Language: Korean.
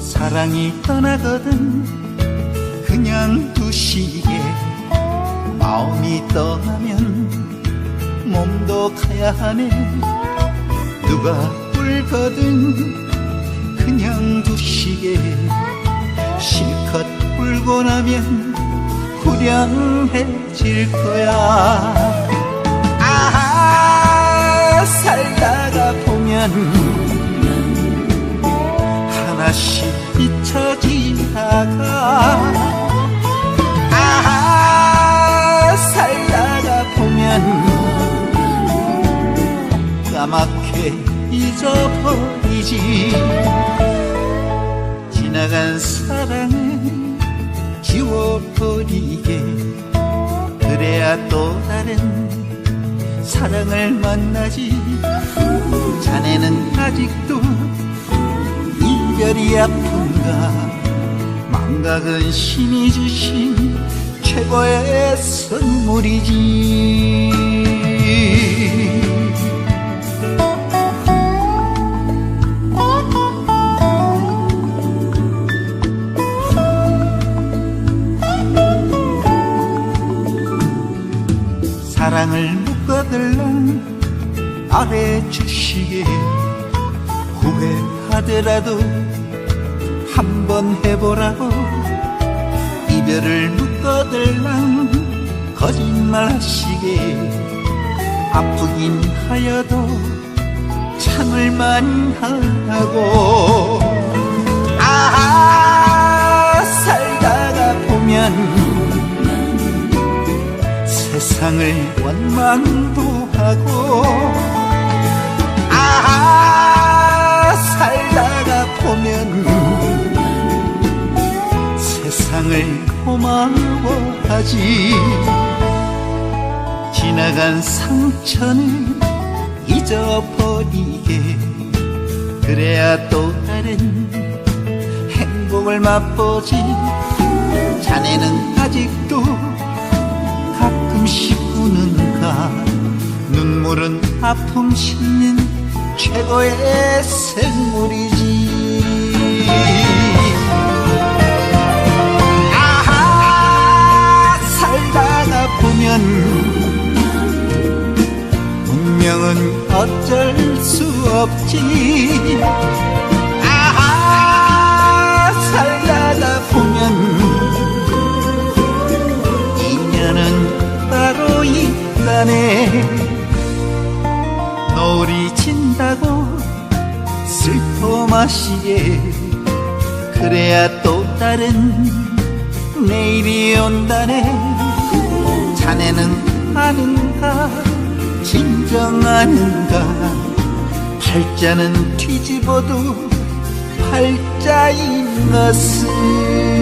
사랑이 떠나거든 그냥 두시게 마음이 떠나면 몸도 가야 하네. 누가 울거든 울고 나면 후련해질 거야. 아 살다가 보면 하나씩 잊혀지다가. 아 살다가 보면 까맣게 잊어버리지. 지나간 사랑은 지워버리게. 그래야 또 다른 사랑을 만나지. 자네는 아직도 이별이 아픈가. 망각은 신이 주신 최고의 선물이지 사랑을 묶어들랑 말해주시게 후회하더라도 한번 해보라고 이별을 묶어들랑 거짓말 하시게 아프긴 하여도 참을만 하고. 아 세상을 원망도 하고 아 살다가 보면 세상을 고마워하지. 지나간 상처는 잊어버리게. 그래야 또 다른 행복을 맛보지. 자네는 아직도 눈물은 아픔 싣는 최고의 생물이지. 아하 살다가 보면 운명은 어쩔 수 없지. 아하 살다가 보면 인연은 따로 있다네 슬퍼 마시게. 그래야 또 다른 내일이 온다네. 자네는 아는가? 진정 아는가? 팔자는 뒤집어도 팔자인 것을